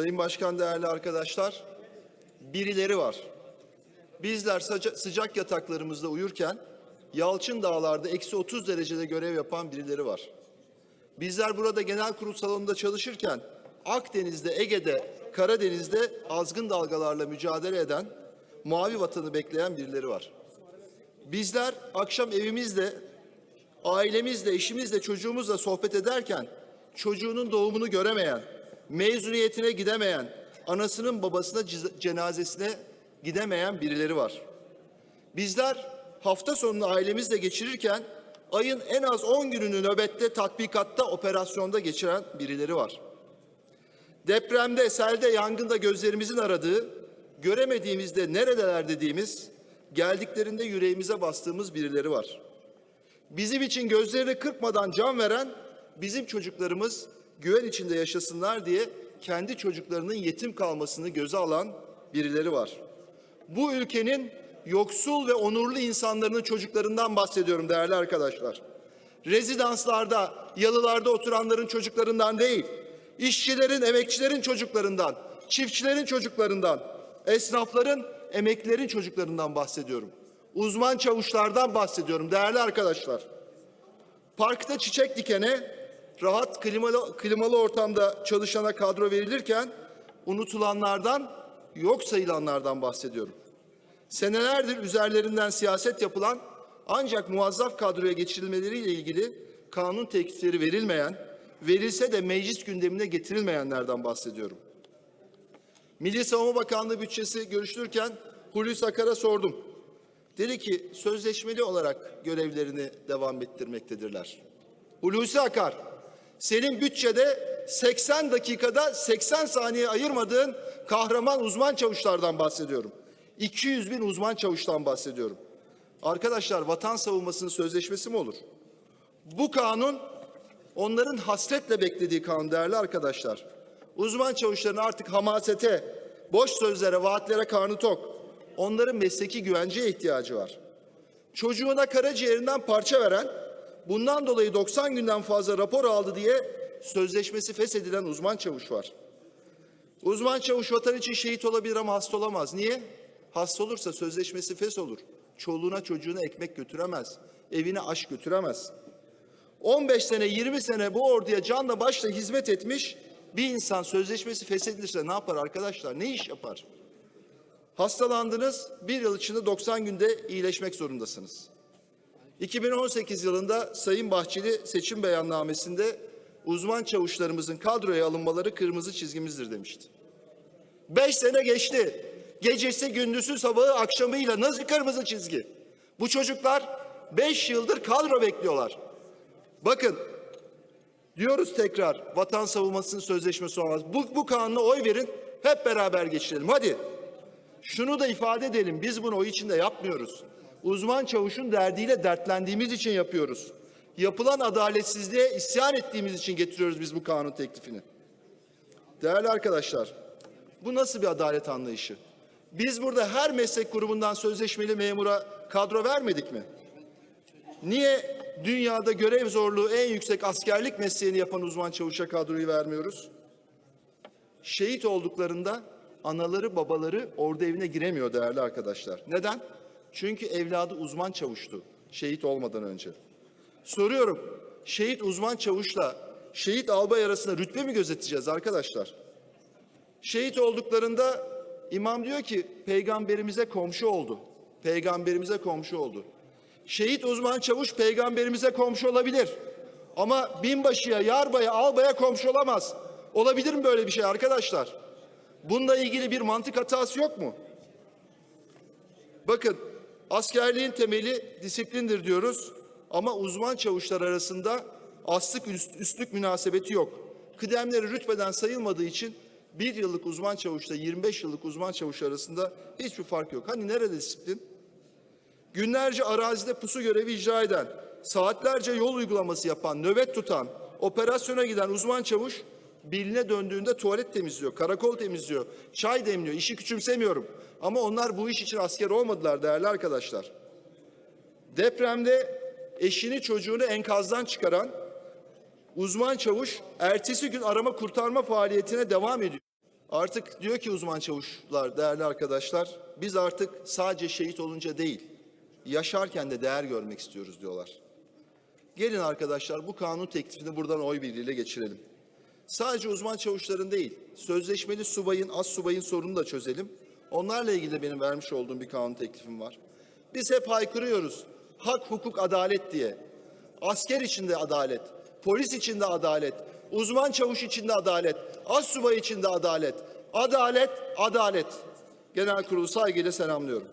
Sayın Başkan değerli arkadaşlar, birileri var. Bizler sıca- sıcak yataklarımızda uyurken Yalçın Dağlar'da eksi 30 derecede görev yapan birileri var. Bizler burada genel kurul salonunda çalışırken Akdeniz'de, Ege'de, Karadeniz'de azgın dalgalarla mücadele eden, mavi vatanı bekleyen birileri var. Bizler akşam evimizde, ailemizle, eşimizle, çocuğumuzla sohbet ederken çocuğunun doğumunu göremeyen, mezuniyetine gidemeyen, anasının babasına cenazesine gidemeyen birileri var. Bizler hafta sonunu ailemizle geçirirken ayın en az 10 gününü nöbette, tatbikatta, operasyonda geçiren birileri var. Depremde, selde, yangında gözlerimizin aradığı, göremediğimizde neredeler dediğimiz, geldiklerinde yüreğimize bastığımız birileri var. Bizim için gözlerini kırpmadan can veren, bizim çocuklarımız güven içinde yaşasınlar diye kendi çocuklarının yetim kalmasını göze alan birileri var. Bu ülkenin yoksul ve onurlu insanların çocuklarından bahsediyorum değerli arkadaşlar. Rezidanslarda, yalılarda oturanların çocuklarından değil, işçilerin, emekçilerin çocuklarından, çiftçilerin çocuklarından, esnafların, emeklilerin çocuklarından bahsediyorum. Uzman çavuşlardan bahsediyorum değerli arkadaşlar. Parkta çiçek dikene, rahat klimalı, klimalı ortamda çalışana kadro verilirken unutulanlardan, yok sayılanlardan bahsediyorum. Senelerdir üzerlerinden siyaset yapılan ancak muazzaf kadroya geçirilmeleriyle ilgili kanun teklifleri verilmeyen, verilse de meclis gündemine getirilmeyenlerden bahsediyorum. Milli Savunma Bakanlığı bütçesi görüşülürken Hulusi Akar'a sordum. Dedi ki sözleşmeli olarak görevlerini devam ettirmektedirler. Hulusi Akar, senin bütçede 80 dakikada 80 saniye ayırmadığın kahraman uzman çavuşlardan bahsediyorum. 200 bin uzman çavuştan bahsediyorum. Arkadaşlar vatan savunmasının sözleşmesi mi olur? Bu kanun onların hasretle beklediği kanun değerli arkadaşlar. Uzman çavuşların artık hamasete, boş sözlere, vaatlere karnı tok. Onların mesleki güvenceye ihtiyacı var. Çocuğuna karaciğerinden parça veren, bundan dolayı 90 günden fazla rapor aldı diye sözleşmesi feshedilen uzman çavuş var. Uzman çavuş vatan için şehit olabilir ama hasta olamaz. Niye? Hasta olursa sözleşmesi fes olur. Çoluğuna çocuğuna ekmek götüremez. Evine aş götüremez. 15 sene 20 sene bu orduya canla başla hizmet etmiş bir insan sözleşmesi feshedilirse ne yapar arkadaşlar? Ne iş yapar? Hastalandınız bir yıl içinde 90 günde iyileşmek zorundasınız. 2018 yılında Sayın Bahçeli seçim beyannamesinde uzman çavuşlarımızın kadroya alınmaları kırmızı çizgimizdir demişti. Beş sene geçti. Gecesi, gündüzü, sabahı, akşamıyla nasıl kırmızı çizgi? Bu çocuklar beş yıldır kadro bekliyorlar. Bakın diyoruz tekrar vatan savunmasının sözleşmesi olmaz. Bu, bu kanuna oy verin hep beraber geçirelim. Hadi. Şunu da ifade edelim. Biz bunu oy içinde yapmıyoruz. Uzman çavuşun derdiyle dertlendiğimiz için yapıyoruz. Yapılan adaletsizliğe isyan ettiğimiz için getiriyoruz biz bu kanun teklifini. Değerli arkadaşlar, bu nasıl bir adalet anlayışı? Biz burada her meslek grubundan sözleşmeli memura kadro vermedik mi? Niye dünyada görev zorluğu en yüksek askerlik mesleğini yapan uzman çavuşa kadroyu vermiyoruz? Şehit olduklarında anaları babaları ordu evine giremiyor değerli arkadaşlar. Neden? Çünkü evladı uzman çavuştu şehit olmadan önce. Soruyorum, şehit uzman çavuşla şehit albay arasında rütbe mi gözeteceğiz arkadaşlar? Şehit olduklarında imam diyor ki peygamberimize komşu oldu. Peygamberimize komşu oldu. Şehit uzman çavuş peygamberimize komşu olabilir. Ama binbaşıya, yarbaya, albaya komşu olamaz. Olabilir mi böyle bir şey arkadaşlar? Bununla ilgili bir mantık hatası yok mu? Bakın askerliğin temeli disiplindir diyoruz ama uzman çavuşlar arasında aslık üst- üstlük münasebeti yok. Kıdemleri rütbeden sayılmadığı için bir yıllık uzman çavuşla 25 yıllık uzman çavuş arasında hiçbir fark yok. Hani nerede disiplin? Günlerce arazide pusu görevi icra eden, saatlerce yol uygulaması yapan, nöbet tutan, operasyona giden uzman çavuş biline döndüğünde tuvalet temizliyor, karakol temizliyor, çay demliyor. İşi küçümsemiyorum. Ama onlar bu iş için asker olmadılar değerli arkadaşlar. Depremde eşini çocuğunu enkazdan çıkaran uzman çavuş ertesi gün arama kurtarma faaliyetine devam ediyor. Artık diyor ki uzman çavuşlar, değerli arkadaşlar, biz artık sadece şehit olunca değil, yaşarken de değer görmek istiyoruz diyorlar. Gelin arkadaşlar bu kanun teklifini buradan oy birliğiyle geçirelim. Sadece uzman çavuşların değil, sözleşmeli subayın, az subayın sorununu da çözelim. Onlarla ilgili de benim vermiş olduğum bir kanun teklifim var. Biz hep haykırıyoruz. Hak, hukuk, adalet diye. Asker içinde adalet, polis içinde adalet, uzman çavuş içinde adalet, az subay içinde adalet. Adalet, adalet. Genel kurulu saygıyla selamlıyorum.